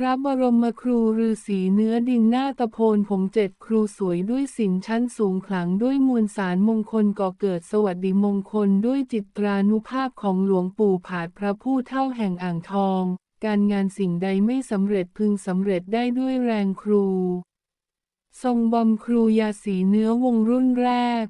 พระบรมครูฤาษีเนื้อดินหน้าตะโพนผมเจ็ดครูสวยด้วยสินชั้นสูงขลังด้วยมวลสารมงคลก่อเกิดสวัสดิมงคลด้วยจิตรานุภาพของหลวงปู่ผาดพระผู้เท่าแห่งอ่างทอง การงานสิ่งใดไม่สำเร็จพึงสำเร็จได้ด้วยแรงครู ทรงบอมครูยาสีเนื้อวงรุ่นแรก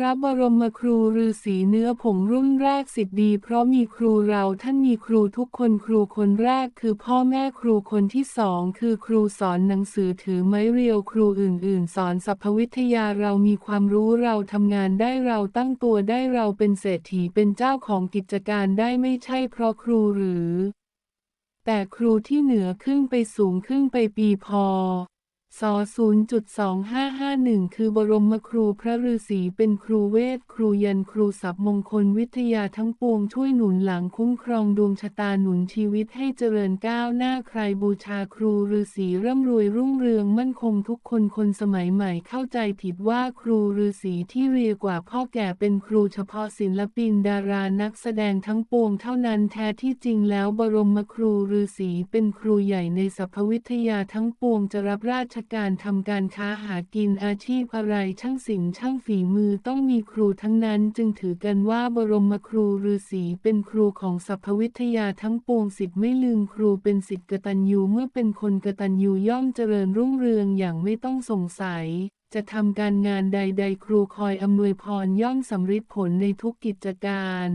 พระบรมครูฤาษีเนื้อผงรุ่นแรกสิทธิ์ดี เพราะมีครูเราท่านมีครูทุกคนครูคนแรกคือพ่อแม่ครูคนที่สองคือครูสอนหนังสือถือไม้เรียวครูอื่น ๆ สอนสรรพวิทยาเรามีความรู้เราทำงานได้เราตั้งตัวได้เราเป็นเศรษฐีเป็นเจ้าของกิจการได้ไม่ใช่เพราะครูหรือ แต่ครูที่เหนือขึ้นไปสูงขึ้นไปปีพอ ศ0.2551 คือบรมครูพระฤาษีเป็นครูเวท ครูยันครูศัพท์มงคลวิทยาทั้งปวงช่วยหนุนหลังคุ้มครองดวงชะตาหนุนชีวิตให้เจริญก้าวหน้าใครบูชาครูฤาษีร่ำรวยรุ่งเรืองมั่นคงทุกคนคนสมัยใหม่เข้าใจผิดว่าครูฤาษีที่เรียกว่าพ่อแก่เป็นครูเฉพาะศิลปินดารานักแสดงทั้งปวงเท่านั้นแท้ที่จริงแล้วบรมครูฤาษีเป็นครูใหญ่ในสรรพวิทยาทั้งปวงจะรับราชการทำการค้าหากินอาชีพอะไรช่างศิลป์ช่างฝีมือต้องมีครูทั้งนั้นจึงถือกันว่าบรมครูฤาษีเป็นครูของสรรพวิทยาทั้งปวงสิทธิ์ไม่ลืมครูเป็นสิทธิ์กตัญญูเมื่อเป็นคนกตัญญูย่อมเจริญรุ่งเรืองอย่างไม่ต้องสงสัยจะทำการงานใด ๆ ครูคอยอำนวยพรย่อมสำฤทธิ์ผลในทุกกิจการ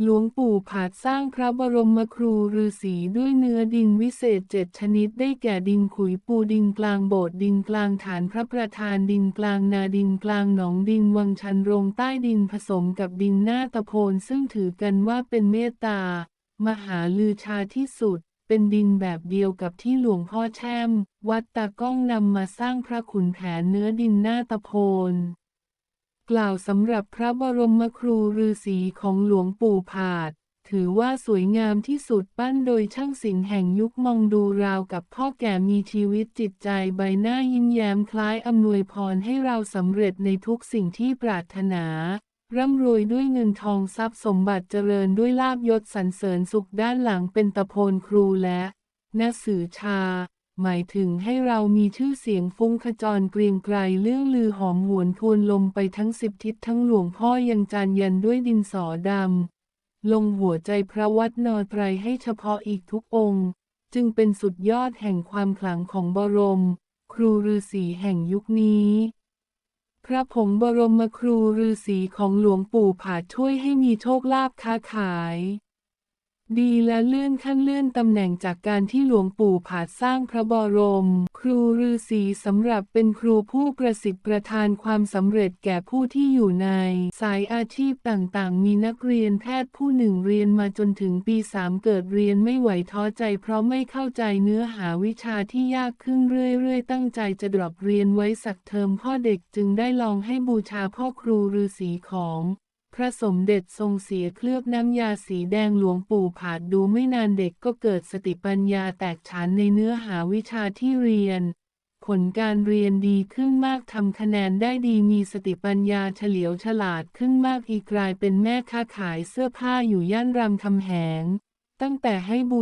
หลวงปู่ผาดสร้างพระบรมครูฤาษีด้วยเนื้อดินวิเศษเจ็ดชนิดได้แก่ดินขุยปูดินกลางโบสถ์ดินกลางฐานพระประธานดินกลางนาดินกลางหนองดินวังชันโรงใต้ดินผสมกับดินหน้าตะโพนซึ่งถือกันว่าเป็นเมตตา มหาลือชาที่สุด เป็นดินแบบเดียวกับที่หลวงพ่อแช่ม วัดตาก้องนำมาสร้างพระขุนแผนเนื้อดินหน้าตะโพน กล่าวสำหรับพระบรมครูฤาษีของหลวงปู่ผาด ถือว่าสวยงามที่สุดปั้นโดยช่างศิลป์แห่งยุคมองดูราวกับพ่อแก่มีชีวิตจิตใจใบหน้ายิ้มแย้มคล้ายอำนวยพรให้เราสำเร็จในทุกสิ่งที่ปรารถนา ร่ำรวยด้วยเงินทองทรัพย์สมบัติเจริญด้วยลาบยศสรรเสริญสุขด้านหลังเป็นตะโพนครูและนสื่อชา หมายถึงให้เรามีชื่อเสียงฟุ้งขจรเกรียงไกรเรื่องลือหอมหวนทวนลมไปทั้งสิบทิศทั้งหลวงพ่อยังจานยันด้วยดินสอดำ ลงหัวใจพระวัดนอไตรให้เฉพาะอีกทุกองค์ จึงเป็นสุดยอดแห่งความขลังของบรม ครูฤาษีแห่งยุคนี้พระผงบรมครูฤาษีของหลวงปู่ผาช่วยให้มีโชคลาภค้าขาย ดีและเลื่อนขั้นเลื่อนตำแหน่งจากการที่หลวงปู่ผาดสร้างพระบรม ครูฤาษีสำหรับเป็นครูผู้ประสิทธิ์ประทานความสำเร็จแก่ผู้ที่อยู่ใน สายอาชีพต่างๆ มีนักเรียนแพทย์ผู้หนึ่งเรียนมาจนถึงปีสามเกิดเรียนไม่ไหวท้อใจเพราะไม่เข้าใจเนื้อหาวิชาที่ยากขึ้นเรื่อยๆ ตั้งใจจะดรอปเรียนไว้สักเทอมพ่อเด็กจึงได้ลองให้บูชาพ่อครูฤาษีของ พระสมเด็จทรงเสียเคลือบน้ำยาสีแดงหลวงปู่ผาดดูไม่นานเด็กก็เกิดสติปัญญาแตกฉานในเนื้อหาวิชาที่เรียน ผลการเรียนดีขึ้นมากทำคะแนนได้ดีมีสติปัญญาเฉลียวฉลาดขึ้นมากอีกกลายเป็นแม่ค้าขายเสื้อผ้าอยู่ย่านรามคำแหง ตั้งแต่ให้บู